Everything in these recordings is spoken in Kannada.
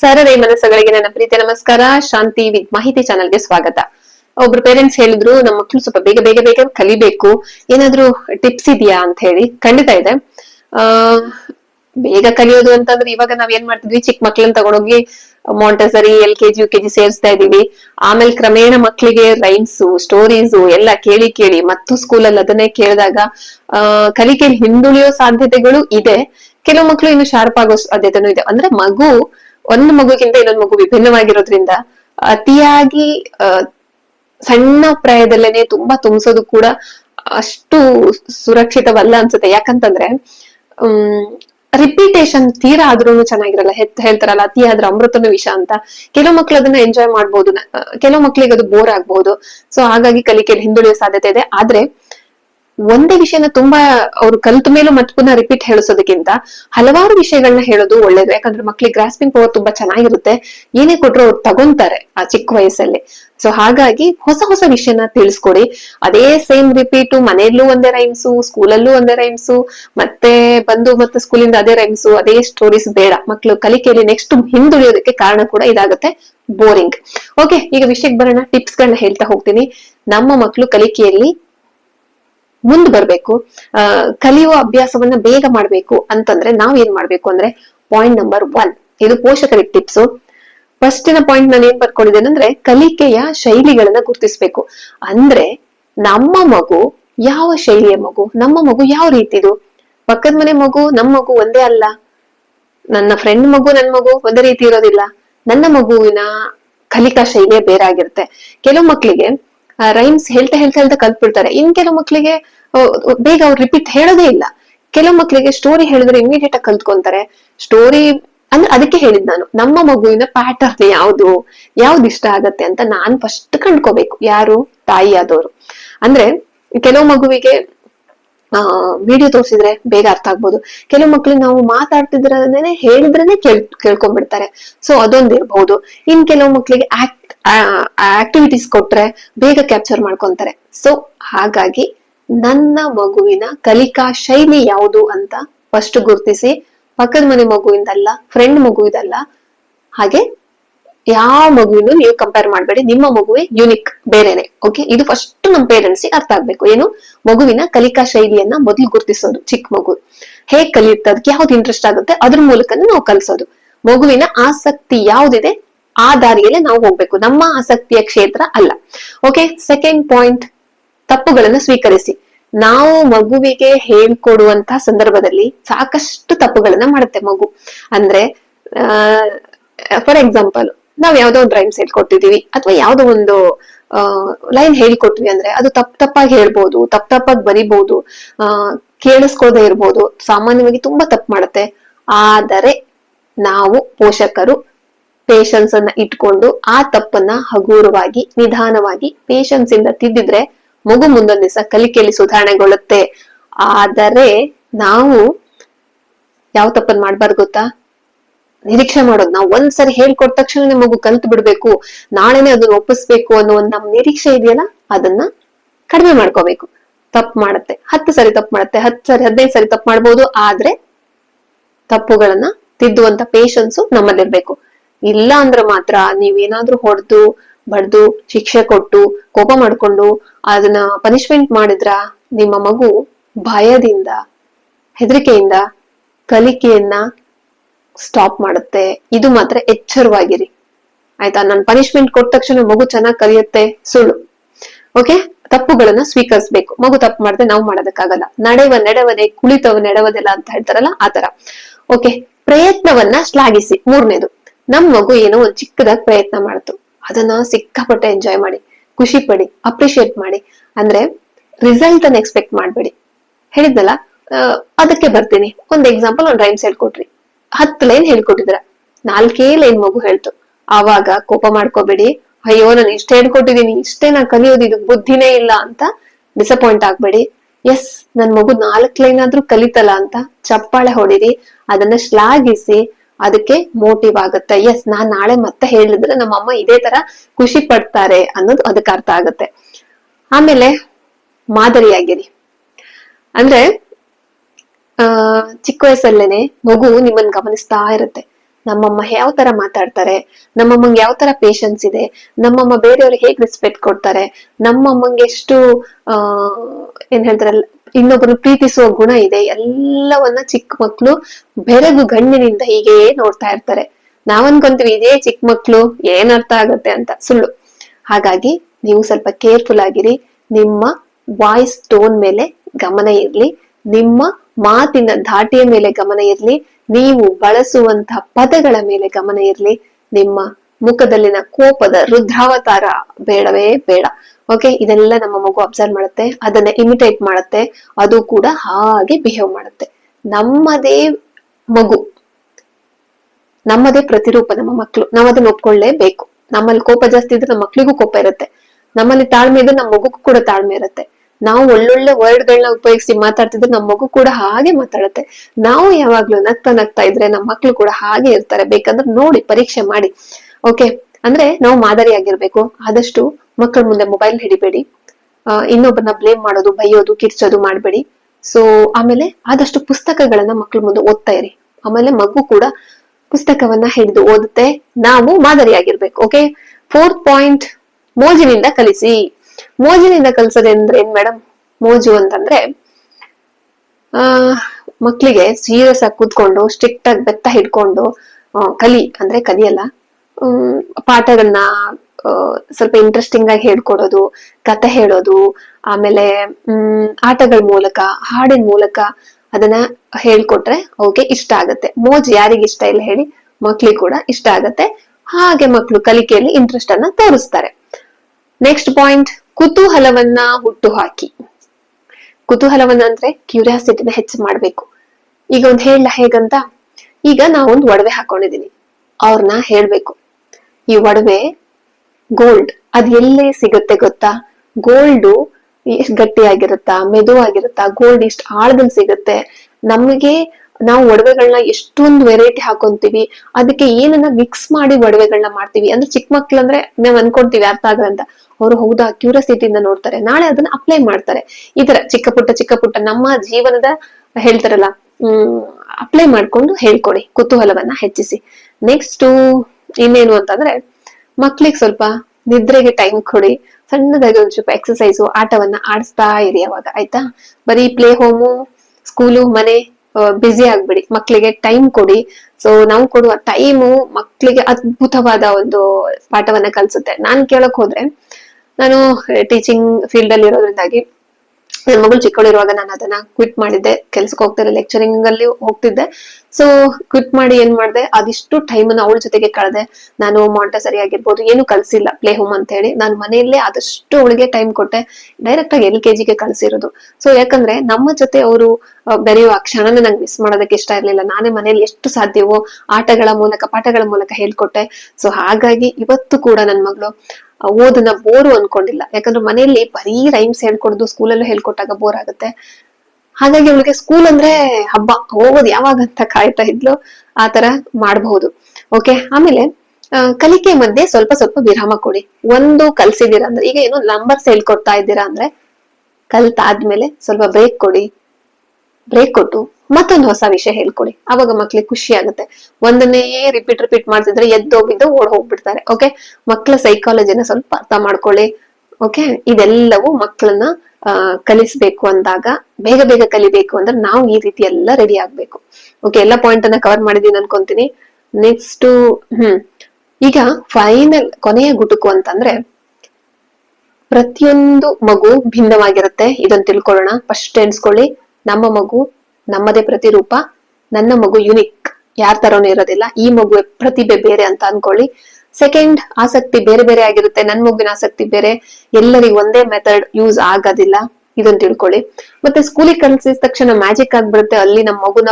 ಸರಳೇ ಮನಸ್ಸುಗಳಿಗೆ ನನ್ನ ಪ್ರೀತಿ ನಮಸ್ಕಾರ. ಶಾಂತಿ ವಿತ್ ಮಾಹಿತಿ ಚಾನಲ್ಗೆ ಸ್ವಾಗತ. ಒಬ್ರು ಪೇರೆಂಟ್ಸ್ ಹೇಳಿದ್ರು, ನಮ್ಮ ಮಕ್ಕಳು ಸ್ವಲ್ಪ ಬೇಗ ಬೇಗ ಬೇಗ ಕಲಿಬೇಕು. ಏನಾದ್ರೂ ಟಿಪ್ಸ್ ಇದೆಯಾ? ಅಂತ ಹೇಳಿ ಖಂಡಿತ ಇದೆ. ಆ, ಬೇಗ ಕಲಿಯೋದು ಅಂತಂದ್ರೆ ಇವಾಗ ನಾವ್ ಏನ್ ಮಾಡ್ತಿದ್ವಿ? ಚಿಕ್ಕ ಮಕ್ಳನ್ನ ತಗೊಂಡೋಗಿ Montessori L KG U KG ಸೇರಿಸ್ತಾ ಇದೀವಿ ಆಮೇಲೆ ಕ್ರಮೇಣ ಮಕ್ಕಳಿಗೆ ರೈಮ್ಸ್ ಸ್ಟೋರೀಸ್ ಎಲ್ಲ ಕೇಳಿ ಕೇಳಿ ಮತ್ತು ಸ್ಕೂಲಲ್ಲಿ ಅದನ್ನೇ ಕೇಳಿದಾಗ, ಆ ಕಲಿಕೆಯಲ್ಲಿ ಹಿಂದುಳಿಯೋ ಸಾಧ್ಯತೆಗಳು ಇದೆ. ಕೆಲವು ಮಕ್ಕಳು ಇನ್ನು ಶಾರ್ಪ್ ಆಗೋ ಸಾಧ್ಯತೆನೂ ಇದೆ. ಅಂದ್ರೆ ಮಗು ಒಂದು ಮಗುಗಿಂತ ಇನ್ನೊಂದು ಮಗು ವಿಭಿನ್ನವಾಗಿರೋದ್ರಿಂದ ಅತಿಯಾಗಿ ಸಣ್ಣ ಪ್ರಾಯದಲ್ಲೇನೆ ತುಂಬಾ ತುಂಬಿಸೋದು ಕೂಡ ಅಷ್ಟು ಸುರಕ್ಷಿತವಲ್ಲ ಅನ್ಸುತ್ತೆ. ಯಾಕಂತಂದ್ರೆ ಹ್ಮ್ ರಿಪೀಟೇಷನ್ ತೀರಾ ಆದ್ರೂ ಚೆನ್ನಾಗಿರಲ್ಲ. ಹೆತ್ ಹೇಳ್ತಾರಲ್ಲ, ಅತಿ ಆದ್ರೆ ಅಮೃತನ ವಿಷ ಅಂತ. ಕೆಲವು ಮಕ್ಳು ಅದನ್ನ ಎಂಜಾಯ್ ಮಾಡ್ಬೋದು ಕೆಲವು ಮಕ್ಳಿಗೆ ಅದು ಬೋರ್ ಆಗ್ಬಹುದು ಸೊ ಹಾಗಾಗಿ ಕಲಿಕೆಯಲ್ಲಿ ಹಿಂದುಳಿಯೋ ಸಾಧ್ಯತೆ ಇದೆ. ಆದ್ರೆ ಒಂದೇ ವಿಷಯನ ತುಂಬಾ ಅವ್ರು ಕಲ್ತ ಮೇಲೂ ಮತ್ತೆ ಪುನಃ ರಿಪೀಟ್ ಹೇಳಿಸೋದಕ್ಕಿಂತ ಹಲವಾರು ವಿಷಯಗಳನ್ನ ಹೇಳೋದು ಒಳ್ಳೇದು. ಯಾಕಂದ್ರೆ ಮಕ್ಳಿಗೆ ಗ್ರಾಸ್ಪಿಂಗ್ ಪವರ್ ತುಂಬಾ ಚೆನ್ನಾಗಿರುತ್ತೆ. ಏನೇ ಕೊಟ್ರು ಅವ್ರು ತಗೊಂತಾರೆ ಆ ಚಿಕ್ಕ ವಯಸ್ಸಲ್ಲಿ. ಸೊ ಹಾಗಾಗಿ ಹೊಸ ಹೊಸ ವಿಷಯನ ತಿಳಿಸ್ಕೊಡಿ. ಅದೇ ಸೇಮ್ ರಿಪೀಟು ಮನೆಯಲ್ಲೂ ಒಂದೇ ರೈಮ್ಸು ಸ್ಕೂಲಲ್ಲೂ ಒಂದೇ ರೈಮ್ಸು ಮತ್ತೆ ಬಂದು ಮತ್ತೆ ಸ್ಕೂಲಿಂದ ಅದೇ ರೈಮ್ಸು ಅದೇ ಸ್ಟೋರೀಸ್ ಬೇಡ. ಮಕ್ಕಳು ಕಲಿಕೆಯಲ್ಲಿ ನೆಕ್ಸ್ಟ್ ಹಿಂದುಳಿಯೋದಕ್ಕೆ ಕಾರಣ ಕೂಡ ಇದಾಗುತ್ತೆ ಬೋರಿಂಗ್ ಓಕೆ ಈಗ ವಿಷಯಕ್ಕೆ ಬರೋಣ ಟಿಪ್ಸ್ ಗಳನ್ನ ಹೇಳ್ತಾ ಹೋಗ್ತೀನಿ. ನಮ್ಮ ಮಕ್ಕಳು ಕಲಿಕೆಯಲ್ಲಿ ಮುಂದ್ ಬರ್ಬೇಕು. ಕಲಿಯುವ ಅಭ್ಯಾಸವನ್ನ ಬೇಗ ಮಾಡ್ಬೇಕು ಅಂತಂದ್ರೆ ನಾವ್ ಏನ್ ಮಾಡ್ಬೇಕು ಅಂದ್ರೆ ಪಾಯಿಂಟ್ ನಂಬರ್ ಒನ್ ಇದು ಪೋಷಕರಿಗೆ ಟಿಪ್ಸ್ ಫಸ್ಟಿನ ಪಾಯಿಂಟ್ ನಾನು ಏನ್ ಬರ್ಕೊಂಡಿದ್ದೇನೆ ಅಂದ್ರೆ ಕಲಿಕೆಯ ಶೈಲಿಗಳನ್ನ ಗುರುತಿಸ್ಬೇಕು. ಅಂದ್ರೆ ನಮ್ಮ ಮಗು ಯಾವ ಶೈಲಿಯ ಮಗು? ನಮ್ಮ ಮಗು ಯಾವ ರೀತಿದು? ಪಕ್ಕದ ಮನೆ ಮಗು ನಮ್ಮ ಮಗು ಒಂದೇ ಅಲ್ಲ. ನನ್ನ ಫ್ರೆಂಡ್ ಮಗು ನನ್ನ ಮಗು ಒಂದೇ ರೀತಿ ಇರೋದಿಲ್ಲ. ನನ್ನ ಮಗುವಿನ ಕಲಿಕಾ ಶೈಲಿಯೇ ಬೇರೆ ಆಗಿರುತ್ತೆ. ಕೆಲವು ಮಕ್ಕಳಿಗೆ ರೈಮ್ಸ್ ಹೇಳ್ತಾ ಹೇಳ್ತಾ ಹೇಳ್ತಾ ಕಲ್ತ್ಬಿಡ್ತಾರೆ. ಇನ್ ಕೆಲವು ಮಕ್ಕಳಿಗೆ ಬೇಗ ಅವ್ರು ರಿಪೀಟ್ ಹೇಳೋದೇ ಇಲ್ಲ. ಕೆಲವು ಮಕ್ಕಳಿಗೆ ಸ್ಟೋರಿ ಹೇಳಿದ್ರೆ ಇಮಿಡಿಯೇಟ್ ಆಗಿ ಕಲ್ತ್ಕೊಂತಾರೆ. ಸ್ಟೋರಿ ಅಂದ್ರೆ ಅದಕ್ಕೆ ಹೇಳಿದ್ ನಾನು. ನಮ್ಮ ಮಗುವಿನ ಪ್ಯಾಟರ್ನ್ ಯಾವ್ದು ಯಾವ್ದು ಇಷ್ಟ ಆಗತ್ತೆ ಅಂತ ನಾನ್ ಫಸ್ಟ್ ಕಂಡ್ಕೋಬೇಕು. ಯಾರು? ತಾಯಿ ಆದವರು ಅಂದ್ರೆ ಕೆಲವು ಮಗುವಿಗೆ, ಆ ವಿಡಿಯೋ ತೋರಿಸಿದ್ರೆ ಬೇಗ ಅರ್ಥ ಆಗ್ಬೋದು. ಕೆಲವು ಮಕ್ಳು ನಾವು ಮಾತಾಡ್ತಿದ್ರೇನೆ ಹೇಳಿದ್ರೇನೆ ಕೇಳ್, ಕೇಳ್ಕೊಂಡ್ಬಿಡ್ತಾರೆ. ಸೊ ಅದೊಂದ್ ಇರ್ಬಹುದು ಇನ್ ಕೆಲವು ಮಕ್ಳಿಗೆ ಆಕ್ಟ್ ಆಕ್ಟಿವಿಟೀಸ್ ಕೊಟ್ರೆ ಬೇಗ ಕ್ಯಾಪ್ಚರ್ ಮಾಡ್ಕೊಂತಾರೆ. ಸೊ ಹಾಗಾಗಿ ನನ್ನ ಮಗುವಿನ ಕಲಿಕಾ ಶೈಲಿ ಯಾವುದು ಅಂತ ಫಸ್ಟ್ ಗುರುತಿಸಿ, ಪಕ್ಕದ ಮನೆ ಮಗುವಿಂದಲ್ಲ ಫ್ರೆಂಡ್ ಮಗುವಿದಲ್ಲ, ಹಾಗೆ ಯಾವ ಮಗುವಿನೂ ನೀವು ಕಂಪೇರ್ ಮಾಡಬೇಡಿ. ನಿಮ್ಮ ಮಗುವೆ ಯುನಿಕ್ ಬೇರೆನೆ ಓಕೆ ಇದು ಫಸ್ಟ್ ನಮ್ಮ ಪೇರೆಂಟ್ಸ್ ಅರ್ಥ ಆಗ್ಬೇಕು. ಏನು? ಮಗುವಿನ ಕಲಿಕಾ ಶೈಲಿಯನ್ನ ಮೊದಲು ಗುರುತಿಸೋದು, ಚಿಕ್ಕ ಮಗು. ಹೇಗ್ ಕಲಿಯುತ್ತೆ? ಅದಕ್ಕೆ ಯಾವ್ದು ಇಂಟ್ರೆಸ್ಟ್ ಆಗುತ್ತೆ? ಅದ್ರ ಮೂಲಕ ನಾವು ಕಲಿಸೋದು. ಮಗುವಿನ ಆಸಕ್ತಿ ಯಾವ್ದಿದೆ? ಆ ದಾರಿಯಲ್ಲೇ ನಾವು ಹೋಗ್ಬೇಕು. ನಮ್ಮ ಆಸಕ್ತಿಯ ಕ್ಷೇತ್ರ ಅಲ್ಲ. ಓಕೆ ಸೆಕೆಂಡ್ ಪಾಯಿಂಟ್ ತಪ್ಪುಗಳನ್ನು ಸ್ವೀಕರಿಸಿ. ನಾವು ಮಗುವಿಗೆ ಹೇಳ್ಕೊಡುವಂತಹ ಸಂದರ್ಭದಲ್ಲಿ ಸಾಕಷ್ಟು ತಪ್ಪುಗಳನ್ನ ಮಾಡುತ್ತೆ ಮಗು. ಅಂದ್ರೆ ಫಾರ್ ಎಕ್ಸಾಂಪಲ್ ನಾವ್ ಯಾವ್ದೋ ಒಂದು ರೈಮ್ಸ್ ಹೇಳ್ಕೊಟ್ಟಿದೀವಿ ಅಥವಾ ಯಾವ್ದೋ ಒಂದು ಲೈನ್ ಹೇಳಿಕೊಟ್ವಿ ಅಂದ್ರೆ ಅದು ತಪ್ಪ ತಪ್ಪಾಗಿ ಹೇಳ್ಬೋದು ತಪ್ಪ ತಪ್ಪಾಗಿ ಬರಿಬಹುದು ಆ, ಕೇಳಿಸ್ಕೊಳ್ದೆ ಇರ್ಬೋದು, ಸಾಮಾನ್ಯವಾಗಿ ತುಂಬಾ ತಪ್ಪು ಮಾಡುತ್ತೆ. ಆದರೆ, ನಾವು ಪೋಷಕರು ಪೇಶನ್ಸ್ ಅನ್ನ ಇಟ್ಕೊಂಡು ಆ ತಪ್ಪನ್ನ ಹಗುರವಾಗಿ, ನಿಧಾನವಾಗಿ ಪೇಶನ್ಸ್ ಇಂದ ತಿದ್ದಿದ್ರೆ ಮಗು ಮುಂದೊಂದ್ ದಿವಸ ಕಲಿಕೆಯಲ್ಲಿ ಸುಧಾರಣೆಗೊಳ್ಳುತ್ತೆ. ಆದರೆ ನಾವು ಯಾವ ತಪ್ಪನ್ ಮಾಡ್ಬಾರ್ದು ಗೊತ್ತಾ? ನಿರೀಕ್ಷೆ ಮಾಡೋದು. ನಾವು ಒಂದ್ಸರಿ ಹೇಳ್ಕೊಟ್ಟ ತಕ್ಷಣ ಮಗು ಕಲ್ತು ಬಿಡ್ಬೇಕು. ನಾಳೆನೆ ಅದನ್ನ ಒಪ್ಪಿಸ್ಬೇಕು ಅನ್ನೋ ಒಂದ್ ನಮ್ ನಿರೀಕ್ಷೆ ಇದೆಯಲ್ಲ? ಅದನ್ನ ಕಡಿಮೆ ಮಾಡ್ಕೋಬೇಕು. ತಪ್ಪು ಮಾಡುತ್ತೆ. ಹತ್ತು ಸರಿ ತಪ್ಪು ಮಾಡುತ್ತೆ. ಹತ್ತು ಸರಿ, ಹದಿನೈದು ಸರಿ ತಪ್ಪು ಮಾಡ್ಬೋದು. ಆದ್ರೆ ತಪ್ಪುಗಳನ್ನ ತಿದ್ದುವಂತ ಪೇಶನ್ಸ್ ನಮ್ಮಲ್ಲಿರ್ಬೇಕು. ಇಲ್ಲ ಅಂದ್ರೆ ಮಾತ್ರ ನೀವೇನಾದ್ರೂ ಹೊಡೆದು, ಬಡ್ದು, ಶಿಕ್ಷೆ ಕೊಟ್ಟು, ಕೋಪ ಮಾಡ್ಕೊಂಡು ಅದನ್ನ ಪನಿಷ್ಮೆಂಟ್ ಮಾಡಿದ್ರ ನಿಮ್ಮ ಮಗು ಭಯದಿಂದ, ಹೆದರಿಕೆಯಿಂದ ಕಲಿಕೆಯನ್ನ ಸ್ಟಾಪ್ ಮಾಡುತ್ತೆ. ಇದು ಮಾತ್ರ ಎಚ್ಚರವಾಗಿರಿ. ಆಯ್ತಾ? ನಾನು ಪನಿಷ್ಮೆಂಟ್ ಕೊಟ್ಟ ತಕ್ಷಣ ಮಗು ಚೆನ್ನಾಗಿ ಕಲಿಯುತ್ತೆ, ಸುಳ್ಳು. ಓಕೆ ತಪ್ಪುಗಳನ್ನ ಸ್ವೀಕರಿಸ್ಬೇಕು. ಮಗು ತಪ್ಪು ಮಾಡದೆ ನಾವು ಮಾಡೋದಕ್ಕಾಗಲ್ಲ. ನಡೆವ ನೆಡವದೆ ಕುಳಿತವ ನಡೆವದಿಲ್ಲ ಅಂತ ಹೇಳ್ತಾರಲ್ಲ ಆತರ ಓಕೆ ಪ್ರಯತ್ನವನ್ನ ಶ್ಲಾಘಿಸಿ. ಮೂರನೇದು. ನಮ್ ಮಗು ಏನೋ ಒಂದ್ ಚಿಕ್ಕದಾಗಿ ಪ್ರಯತ್ನ ಮಾಡ್ತು. ಅದನ್ನ ಸಿಕ್ಕಾಪಟ್ಟೆ ಎಂಜಾಯ್ ಮಾಡಿ, ಖುಷಿ ಪಡಿ ಅಪ್ರಿಶಿಯೇಟ್ ಮಾಡಿ. ಅಂದ್ರೆ ರಿಸಲ್ಟ್ ಅನ್ನ ಎಕ್ಸ್ಪೆಕ್ಟ್ ಮಾಡ್ಬೇಡಿ. ಹೇಳಿದ್ನಲ್ಲ ಅದಕ್ಕೆ ಬರ್ತೀನಿ. ಒಂದ್ ಎಕ್ಸಾಂಪಲ್ ಒಂದ್ ರೈಮ್ಸ್ ಹೇಳ್ಕೊಟ್ರಿ. ಹತ್ತು ಲೈನ್ ಹೇಳ್ಕೊಟ್ಟಿದ್ರ. ನಾಲ್ಕೇ ಲೈನ್ ಮಗು ಹೇಳ್ತು. ಆವಾಗ ಕೋಪ ಮಾಡ್ಕೋಬೇಡಿ. ಅಯ್ಯೋ, ನಾನು ಇಷ್ಟೇ ಹೇಳ್ಕೊಟ್ಟಿದೀನಿ, ಇಷ್ಟೇ ನಾ ಕಲಿಯೋದು ಇದು ಬುದ್ಧಿನೇ ಇಲ್ಲ ಅಂತ ಡಿಸಪಾಯಿಂಟ್ ಆಗ್ಬೇಡಿ. ಎಸ್ ನನ್ ಮಗು ನಾಲ್ಕ್ ಲೈನ್ ಆದ್ರೂ ಕಲಿತಲ್ಲ ಅಂತ ಚಪ್ಪಾಳೆ ಹೊಡಿರಿ. ಅದನ್ನ ಶ್ಲಾಘಿಸಿ ಅದಕ್ಕೆ ಮೋಟಿವ್ ಆಗುತ್ತೆ. ಎಸ್ ನಾನ್ ನಾಳೆ ಮತ್ತೆ ಹೇಳಿದ್ರೆ ನಮ್ಮ ಅಮ್ಮ ಇದೇ ತರ ಖುಷಿ ಪಡ್ತಾರೆ ಅನ್ನೋದು ಅದಕ್ಕೆ ಅರ್ಥ ಆಗುತ್ತೆ. ಆಮೇಲೆ ಮಾದರಿಯಾಗಿರಿ ಅಂದ್ರೆ, ಆ, ಚಿಕ್ಕ ವಯಸ್ಸಲ್ಲೇನೆ ಮಗು ನಿಮ್ಮನ್ನ ಗಮನಿಸ್ತಾ ಇರುತ್ತೆ. ನಮ್ಮಮ್ಮ ಯಾವ ತರ ಮಾತಾಡ್ತಾರೆ, ನಮ್ಮಮ್ಮಂಗೆ ಯಾವ ತರ ಪೇಶನ್ಸ್ ಇದೆ, ನಮ್ಮಮ್ಮ ಬೇರೆಯವ್ರಿಗೆ ಹೇಗ್ ರೆಸ್ಪೆಕ್ಟ್ ಕೊಡ್ತಾರೆ, ನಮ್ಮಮ್ಮಂಗೆ ಎಷ್ಟು, ಆ, ಏನ್ ಹೇಳ್ತಾರಲ್ಲ ಇನ್ನೊಬ್ಬರು ಪ್ರೀತಿಸುವ ಗುಣ ಇದೆ, ಎಲ್ಲವನ್ನ ಚಿಕ್ಕ ಮಕ್ಳು ಬೆರಗು ಗಣ್ಣಿನಿಂದ ಹೀಗೆ ನೋಡ್ತಾ ಇರ್ತಾರೆ. ನಾವನ್ಕೊಂತೀವಿ ಇದೇ ಚಿಕ್ಕ ಮಕ್ಳು, ಏನ್ ಅರ್ಥ ಆಗತ್ತೆ ಅಂತ, ಸುಳ್ಳು. ಹಾಗಾಗಿ ನೀವು ಸ್ವಲ್ಪ ಕೇರ್ಫುಲ್ ಆಗಿರಿ, ನಿಮ್ಮ ವಾಯ್ಸ್ ಟೋನ್ ಮೇಲೆ ಗಮನ ಇರ್ಲಿ, ನಿಮ್ಮ ಮಾತಿನ ಧಾಟಿಯ ಮೇಲೆ ಗಮನ ಇರ್ಲಿ ನೀವು ಬಳಸುವಂತಹ ಪದಗಳ ಮೇಲೆ ಗಮನ ಇರಲಿ. ನಿಮ್ಮ ಮುಖದಲ್ಲಿನ ಕೋಪದ ರುದ್ರಾವತಾರ ಬೇಡವೇ ಬೇಡ. ಓಕೆ ಇದೆಲ್ಲ ನಮ್ಮ ಮಗು ಅಬ್ಸರ್ವ್ ಮಾಡುತ್ತೆ, ಅದನ್ನ ಇಮಿಟೇಟ್ ಮಾಡುತ್ತೆ, ಅದು ಕೂಡ ಹಾಗೆ ಬಿಹೇವ್ ಮಾಡುತ್ತೆ. ನಮ್ಮದೇ ಮಗು, ನಮ್ಮದೇ ಪ್ರತಿರೂಪ ನಮ್ಮ ಮಕ್ಕಳು ನಾವು ಅದನ್ನ ಒಪ್ಕೊಳ್ಳೇಬೇಕು. ನಮ್ಮಲ್ಲಿ ಕೋಪ ಜಾಸ್ತಿ ಇದ್ರೆ ನಮ್ಮ ಮಕ್ಳಿಗೂ ಕೋಪ ಇರುತ್ತೆ. ನಮ್ಮಲ್ಲಿ ತಾಳ್ಮೆ ಇದ್ರೆ ನಮ್ಮ ಮಗುಗೂ ಕೂಡ ತಾಳ್ಮೆ ಇರುತ್ತೆ. ನಾವು ಒಳ್ಳೊಳ್ಳೆ ವರ್ಡ್ ಗಳನ್ನ ಉಪಯೋಗಿಸಿ ಮಾತಾಡ್ತಿದ್ರೆ ನಮ್ಮ ಮಗು ಕೂಡ ಹಾಗೆ ಮಾತಾಡುತ್ತೆ. ನಾವು ಯಾವಾಗ್ಲೂ ನಗ್ತಾ ನಗ್ತಾ ಇದ್ರೆ ನಮ್ಮ ಮಕ್ಳು ಕೂಡ ಹಾಗೆ ಇರ್ತಾರೆ. ಬೇಕಂದ್ರೆ ನೋಡಿ, ಪರೀಕ್ಷೆ ಮಾಡಿ. ಓಕೆ ಅಂದ್ರೆ ನಾವು ಮಾದರಿಯಾಗಿರ್ಬೇಕು ಆದಷ್ಟು ಮಕ್ಕಳ ಮುಂದೆ ಮೊಬೈಲ್ ಹಿಡಿಬೇಡಿ. ಇನ್ನೊಬ್ಬರನ್ನ ಬ್ಲೇಮ್ ಮಾಡೋದು, ಬೈಯೋದು, ಕಿರ್ಚೋದು ಮಾಡಬೇಡಿ. ಸೊ ಆಮೇಲೆ ಆದಷ್ಟು ಪುಸ್ತಕಗಳನ್ನ ಮಕ್ಕಳ ಮುಂದೆ ಓದ್ತಾ ಇರಿ. ಆಮೇಲೆ ಮಗು ಕೂಡ ಪುಸ್ತಕವನ್ನ ಹಿಡಿದು ಓದುತ್ತೆ. ನಾವು ಮಾದರಿಯಾಗಿರ್ಬೇಕು ಓಕೆ ಫೋರ್ತ್ ಪಾಯಿಂಟ್ ಮೋಜಿನಿಂದ ಕಲಿಸಿ. ಮೋಜಿನಿಂದ ಕಲಿಸೋದಂದ್ರೆ ಏನ್ ಮೇಡಮ್? ಮೋಜು ಅಂತಂದ್ರೆ, ಆ, ಮಕ್ಳಿಗೆ ಸೀರಿಯಸ್ ಆಗಿ ಕೂತ್ಕೊಂಡು ಸ್ಟ್ರಿಕ್ಟ್ ಆಗಿ ಬೆತ್ತ ಹಿಡ್ಕೊಂಡು ಕಲಿ ಅಂದ್ರೆ ಕಲಿಯಲ್ಲ ಪಾಠಗಳನ್ನ ಸ್ವಲ್ಪ ಇಂಟ್ರೆಸ್ಟಿಂಗ್ ಆಗಿ ಹೇಳ್ಕೊಡೋದು, ಕತೆ ಹೇಳೋದು, ಆಮೇಲೆ, ಹ್ಮ್, ಆಟಗಳ ಮೂಲಕ, ಹಾಡಿನ ಮೂಲಕ ಅದನ್ನ ಹೇಳ್ಕೊಟ್ರೆ ಅವ್ರಿಗೆ ಇಷ್ಟ ಆಗತ್ತೆ. ಮೋಜ್ ಯಾರಿಗೆ ಇಷ್ಟ ಇಲ್ಲ ಹೇಳಿ, ಮಕ್ಳಿಗೆ ಕೂಡ ಇಷ್ಟ ಆಗತ್ತೆ. ಹಾಗೆ ಮಕ್ಳು ಕಲಿಕೆಯಲ್ಲಿ ಇಂಟ್ರೆಸ್ಟ್ ಅನ್ನ ತೋರಿಸ್ತಾರೆ. ನೆಕ್ಸ್ಟ್ ಪಾಯಿಂಟ್ ಕುತೂಹಲವನ್ನ ಹುಟ್ಟು ಹಾಕಿ ಕುತೂಹಲವನ್ನ ಅಂದ್ರೆ ಕ್ಯೂರಿಯಾಸಿಟಿನ ಹೆಚ್ಚು ಮಾಡ್ಬೇಕು. ಈಗ ಒಂದ್ ಹೇಳ, ಹೇಗಂತ? ಈಗ ನಾ ಒಂದ್ ಒಡವೆ ಹಾಕೊಂಡಿದೀನಿ. ಅವ್ರನ್ನ ಹೇಳ್ಬೇಕು. ಈ ಒಡವೆ ಗೋಲ್ಡ್ ಅದ್ ಎಲ್ಲೇ ಸಿಗುತ್ತೆ ಗೊತ್ತಾ? ಗೋಲ್ಡ್ ಎಷ್ಟ್ ಗಟ್ಟಿಯಾಗಿರುತ್ತಾ, ಮೆದುವಾಗಿರುತ್ತಾ? ಗೋಲ್ಡ್ ಇಷ್ಟ ಆಳದಲ್ಲಿ ಸಿಗುತ್ತೆ. ನಮಗೆ ನಾವು ಒಡವೆಗಳನ್ನ ಎಷ್ಟೊಂದು ವೆರೈಟಿ ಹಾಕೊಂತೀವಿ, ಅದಕ್ಕೆ ಏನನ್ನ ಮಿಕ್ಸ್ ಮಾಡಿ ಒಡವೆಗಳನ್ನ ಮಾಡ್ತೀವಿ. ಅಂದ್ರೆ ಚಿಕ್ಕ ಮಕ್ಳು ಅಂದ್ರೆ ನಾವ್ ಅನ್ಕೊಂತೀವಿ ಅರ್ಥ ಆಗಲ್ಲ ಅಂತ. ಅವ್ರು ಹೌದಾ ಕ್ಯೂರಿಯಾಸಿಟಿಯಿಂದ ನೋಡ್ತಾರೆ. ನಾಳೆ ಅದನ್ನ ಅಪ್ಲೈ ಮಾಡ್ತಾರೆ. ಈ ತರ ಚಿಕ್ಕ ಪುಟ್ಟ ಚಿಕ್ಕ ಪುಟ್ಟ ನಮ್ಮ ಜೀವನದ ಹೇಳ್ತಾರಲ್ಲ, ಹ್ಮ್ ಅಪ್ಲೈ ಮಾಡ್ಕೊಂಡು ಹೇಳ್ಕೊಡಿ. ಕುತೂಹಲವನ್ನ ಹೆಚ್ಚಿಸಿ. ನೆಕ್ಸ್ಟ್ ಇನ್ನೇನು ಅಂತಂದ್ರೆ, ಮಕ್ಳಿಗೆ ಸ್ವಲ್ಪ ನಿದ್ರೆಗೆ ಟೈಮ್ ಕೊಡಿ. ಸಣ್ಣದಾಗಿ ಒಂದ್ ಸ್ವಲ್ಪ ಎಕ್ಸಸೈಸು ಆಟವನ್ನ ಆಡಿಸ್ತಾ ಇರಿ ಅವಾಗ, ಆಯ್ತಾ? ಬರೀ ಪ್ಲೇ ಹೋಮು ಸ್ಕೂಲು ಮನೆ ಬ್ಯುಸಿ ಆಗ್ಬಿಡಿ. ಮಕ್ಳಿಗೆ ಟೈಮ್ ಕೊಡಿ. ಸೊ ನಾವು ಕೊಡುವ ಟೈಮು ಮಕ್ಳಿಗೆ ಅದ್ಭುತವಾದ ಒಂದು ಪಾಠವನ್ನ ಕಲಿಸುತ್ತೆ. ನಾನ್ ಕೇಳಕ್ ಹೋದ್ರೆ, ನಾನು ಟೀಚಿಂಗ್ ಫೀಲ್ಡ್ ಅಲ್ಲಿ ಇರೋದ್ರಿಂದಾಗಿ ನನ್ನ ಮಗಳು ಚಿಕ್ಕವಳಿರುವಾಗ ನಾನು ಅದನ್ನ ಕ್ವಿಟ್ ಮಾಡಿದ್ದೆ. ಕೆಲ್ಸಕ್ಕೆ ಹೋಗ್ತಿದ್ದೆ ಲೆಕ್ಚರಿಂಗ್ ಅಲ್ಲಿ ಹೋಗ್ತಿದ್ದೆ. ಸೊ ಕ್ವಿಟ್ ಮಾಡಿ ಏನ್ ಮಾಡಿದೆ? ಅದಿಷ್ಟು ಟೈಮ್ ಅವಳ ಜೊತೆಗೆ ಕಳೆದೆ. ನಾನು ಮಾಂಟಸರಿ ಆಗಿರ್ಬೋದು, ಏನು ಕಲ್ಸಿಲ್ಲ ಪ್ಲೇ ಹೋಮ್ ಅಂತ ಹೇಳಿ. ನಾನು ಮನೆಯಲ್ಲೇ ಆದಷ್ಟು ಅವಳಿಗೆ ಟೈಮ್ ಕೊಟ್ಟೆ. ಡೈರೆಕ್ಟ್ ಆಗಿ ಎಲ್ ಕೆ ಜಿಗೆ ಕಳ್ಸಿರೋದು. ಸೊ ಯಾಕಂದ್ರೆ ನಮ್ಮ ಜೊತೆ ಅವರು ಬೆರೆಯುವ ಕ್ಷಣನ ನಂಗೆ ಮಿಸ್ ಮಾಡೋದಕ್ಕೆ ಇಷ್ಟ ಇರ್ಲಿಲ್ಲ. ನಾನೇ ಮನೇಲಿ ಎಷ್ಟು ಸಾಧ್ಯವೋ, ಆಟಗಳ ಮೂಲಕ, ಪಾಠಗಳ ಮೂಲಕ ಹೇಳ್ಕೊಟ್ಟೆ. ಸೊ ಹಾಗಾಗಿ ಇವತ್ತು ಕೂಡ ನನ್ನ ಮಗಳು ಓದನ್ನ ಬೋರು ಅನ್ಕೊಂಡಿಲ್ಲ. ಯಾಕಂದ್ರೆ ಮನೆಯಲ್ಲಿ ಬರೀ ರೈಮ್ಸ್ ಹೇಳ್ಕೊಡೋದು ಸ್ಕೂಲಲ್ಲೂ ಹೇಳ್ಕೊಟ್ಟಾಗ ಬೋರ್ ಆಗುತ್ತೆ. ಹಾಗಾಗಿ ಅವಳಿಗೆ ಸ್ಕೂಲ್ ಅಂದ್ರೆ ಹಬ್ಬ, ಹೋಗೋದು ಯಾವಾಗ ಅಂತ ಕಾಯ್ತಾ ಇದ್ಲು, ಆ ತರ ಮಾಡಬಹುದು. ಓಕೆ ಆಮೇಲೆ ಕಲಿಕೆ ಮಧ್ಯೆ ಸ್ವಲ್ಪ ಸ್ವಲ್ಪ ವಿರಾಮ ಕೊಡಿ. ಒಂದು ಕಲ್ಸಿದೀರಾ ಅಂದ್ರೆ, ಈಗ ಏನೋ ನಂಬರ್ಸ್ ಹೇಳ್ಕೊಡ್ತಾ ಇದ್ದೀರಾ ಅಂದ್ರೆ, ಕಲ್ತಾದ್ಮೇಲೆ ಸ್ವಲ್ಪ ಬ್ರೇಕ್ ಕೊಡಿ. ಬ್ರೇಕ್ ಕೊಟ್ಟು ಮತ್ತೊಂದು ಹೊಸ ವಿಷಯ ಹೇಳ್ಕೊಡಿ. ಅವಾಗ ಮಕ್ಳಿಗೆ ಖುಷಿ ಆಗುತ್ತೆ. ಒಂದನ್ನೇ ರಿಪೀಟ್ ರಿಪೀಟ್ ಮಾಡ್ತಿದ್ರೆ ಎದ್ದೋಗಿದ್ದು ಓಡ್ ಹೋಗ್ಬಿಡ್ತಾರೆ. ಓಕೆ ಮಕ್ಳ ಸೈಕಾಲಜಿನ ಸ್ವಲ್ಪ ಅರ್ಥ ಮಾಡ್ಕೊಳ್ಳಿ. ಓಕೆ ಇದೆಲ್ಲವೂ ಮಕ್ಕಳನ್ನ ಕಲಿಸ್ಬೇಕು ಅಂದಾಗ ಬೇಗ ಬೇಗ ಕಲಿಬೇಕು ಅಂದ್ರೆ ನಾವು ಈ ರೀತಿ ಎಲ್ಲ ರೆಡಿ ಆಗ್ಬೇಕು. ಓಕೆ ಎಲ್ಲ ಪಾಯಿಂಟ್ ಅನ್ನ ಕವರ್ ಮಾಡಿದೀನಿ ಅನ್ಕೊಂತೀನಿ. Next hmm. ಈಗ ಫೈನಲ್ ಕೊನೆಯ ಗುಟುಕು ಅಂತಂದ್ರೆ ಪ್ರತಿಯೊಂದು ಮಗು ಭಿನ್ನವಾಗಿರುತ್ತೆ. ಇದನ್ನ ತಿಳ್ಕೊಳ್ಳೋಣ. ಫಸ್ಟ್ ಎಣಿಸ್ಕೊಳ್ಳಿ. ನಮ್ಮ ಮಗು ನಮ್ಮದೇ ಪ್ರತಿರೂಪ. ನನ್ನ ಮಗು ಯುನಿಕ್ ಯಾರ ತರನು ಇರೋದಿಲ್ಲ. ಈ ಮಗು ಪ್ರತಿಭೆ ಬೇರೆ ಅಂತ ಅನ್ಕೊಳ್ಳಿ. ಸೆಕೆಂಡ್ ಆಸಕ್ತಿ ಬೇರೆ ಬೇರೆ ಆಗಿರುತ್ತೆ. ನನ್ ಮಗುವಿನ ಆಸಕ್ತಿ ಬೇರೆ. ಎಲ್ಲರಿಗೂ ಒಂದೇ ಮೆಥಡ್ ಯೂಸ್ ಆಗೋದಿಲ್ಲ. ಇದನ್ನ ತಿಳ್ಕೊಳ್ಳಿ. ಮತ್ತೆ ಸ್ಕೂಲಿಗೆ ಕಲ್ಸಿದ ತಕ್ಷಣ ಮ್ಯಾಜಿಕ್ ಆಗ್ಬಿಡುತ್ತೆ. ಅಲ್ಲಿ ನಮ್ಮ ಮಗುನ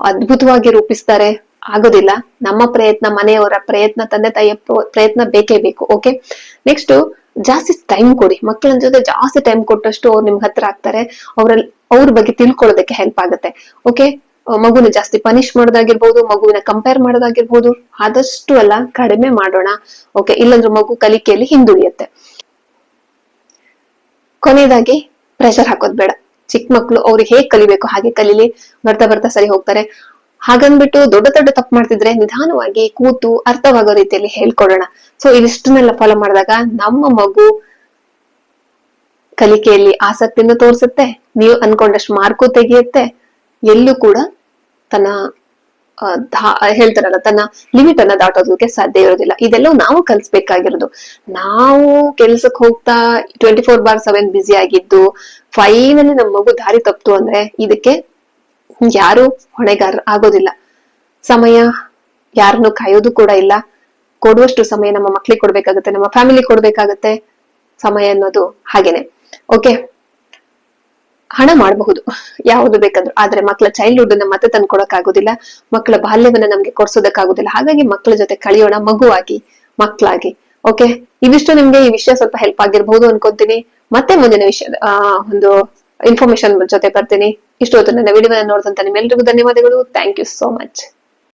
ಅದ್ಭುತವಾಗಿ ರೂಪಿಸ್ತಾರೆ. ಆಗೋದಿಲ್ಲ. ನಮ್ಮ ಪ್ರಯತ್ನ, ಮನೆಯವರ ಪ್ರಯತ್ನ, ತಂದೆ ತಾಯಿಯ ಪ್ರಯತ್ನ ಬೇಕೇ ಬೇಕು. ಓಕೆ ನೆಕ್ಸ್ಟ್ ಜಾಸ್ತಿ ಟೈಮ್ ಕೊಡಿ. ಮಕ್ಕಳ ಜೊತೆ ಜಾಸ್ತಿ ಟೈಮ್ ಕೊಟ್ಟಷ್ಟು ಅವ್ರು ನಿಮ್ಗೆ ಹತ್ರ ಆಗ್ತಾರೆ. ಅವ್ರಲ್ಲಿ ಅವ್ರ ಬಗ್ಗೆ ತಿಳ್ಕೊಳ್ಳೋದಕ್ಕೆ ಹೆಲ್ಪ್ ಆಗುತ್ತೆ. ಓಕೆ ಮಗುನ ಜಾಸ್ತಿ ಪನಿಷ್ ಮಾಡೋದಾಗಿರ್ಬೋದು, ಮಗುವಿನ ಕಂಪೇರ್ ಮಾಡೋದಾಗಿರ್ಬೋದು, ಆದಷ್ಟು ಅಲ್ಲ, ಕಡಿಮೆ ಮಾಡೋಣ. ಓಕೆ ಇಲ್ಲಂದ್ರೆ ಮಗು ಕಲಿಕೆಯಲ್ಲಿ ಹಿಂದುಳಿಯುತ್ತೆ. ಕೊನೆಯದಾಗಿ ಪ್ರೆಷರ್ ಹಾಕೋದ್ ಬೇಡ. ಚಿಕ್ಕ ಮಕ್ಳು ಅವ್ರಿಗೆ ಹೇಗ್ ಕಲಿಬೇಕು, ಹಾಗೆ ಕಲೀಲಿ. ಬರ್ತಾ ಬರ್ತಾ ಸರಿ ಹೋಗ್ತಾರೆ. ಹಾಗಂದ್ಬಿಟ್ಟು ದೊಡ್ಡ ದೊಡ್ಡ ತಪ್ಪು ಮಾಡ್ತಿದ್ರೆ ನಿಧಾನವಾಗಿ ಕೂತು ಅರ್ಥವಾಗೋ ರೀತಿಯಲ್ಲಿ ಹೇಳ್ಕೊಡೋಣ. ಸೊ ಇದಿಷ್ಟನ್ನೆಲ್ಲ ಫಾಲೋ ಮಾಡಿದಾಗ ನಮ್ಮ ಮಗು ಕಲಿಕೆಯಲ್ಲಿ ಆಸಕ್ತಿಯನ್ನು ತೋರಿಸುತ್ತೆ. ನೀವು ಅನ್ಕೊಂಡಷ್ಟು ಮಾರ್ಕು ತೆಗೆಯುತ್ತೆ. ಎಲ್ಲೂ ಕೂಡ ತನ್ನ ಹೇಳ್ತಾರಲ್ಲ, ತನ್ನ ಲಿಮಿಟ್ ಅನ್ನ ದಾಟೋದಕ್ಕೆ ಸಾಧ್ಯ ಇರೋದಿಲ್ಲ. ಇದೆಲ್ಲವೂ ನಾವು ಕಲಿಸ್ಬೇಕಾಗಿರೋದು. ನಾವು ಕೆಲ್ಸಕ್ಕೆ ಹೋಗ್ತಾ twenty four bar seven busy ಆಗಿದ್ದು ಫೈನಲಿ ನಮ್ಮ ಮಗು ದಾರಿ ತಪ್ತು ಅಂದ್ರೆ ಇದಕ್ಕೆ ಯಾರು ಹೊಣೆಗಾರ ಆಗೋದಿಲ್ಲ. ಸಮಯ ಯಾರನ್ನು ಕಾಯೋದು ಕೂಡ ಇಲ್ಲ. ಕೊಡುವಷ್ಟು ಸಮಯ ನಮ್ಮ ಮಕ್ಳಿಗೆ ಕೊಡ್ಬೇಕಾಗತ್ತೆ, ನಮ್ಮ ಫ್ಯಾಮಿಲಿ ಕೊಡ್ಬೇಕಾಗತ್ತೆ. ಸಮಯ ಅನ್ನೋದು ಹಾಗೇನೆ. ಓಕೆ ಹಣ ಮಾಡಬಹುದು. ಯಾವುದು ಬೇಕಾದ್ರೂ. ಆದ್ರೆ ಮಕ್ಕಳ ಚೈಲ್ಡ್ಹುಡ್ ಅನ್ನ ಮತ್ತೆ ತಂದ್ಕೊಡಕ್ ಆಗೋದಿಲ್ಲ ಮಕ್ಕಳ ಬಾಲ್ಯವನ್ನ ನಮ್ಗೆ ಕೊಡ್ಸೋದಕ್ಕಾಗೋದಿಲ್ಲ. ಹಾಗಾಗಿ ಮಕ್ಕಳ ಜೊತೆ ಕಳಿಯೋಣ ಮಗುವಾಗಿ ಮಕ್ಕಳಾಗಿ ಓಕೆ ಇವಿಷ್ಟು ನಿಮ್ಗೆ ಈ ವಿಷಯ ಸ್ವಲ್ಪ ಹೆಲ್ಪ್ ಆಗಿರ್ಬಹುದು ಅನ್ಕೊಂತೀನಿ. ಮತ್ತೆ ಮುಂದಿನ ವಿಷಯ ಒಂದು ಇನ್ಫಾರ್ಮೇಶನ್ ಜೊತೆ ಬರ್ತೀನಿ. ಇಷ್ಟು ಹೊತ್ತು ನನ್ನ ವಿಡಿಯೋನ ನೋಡಿದಂತ ನಿಮ್ಮೆಲ್ರಿಗೂ ಧನ್ಯವಾದಗಳು. Thank you so much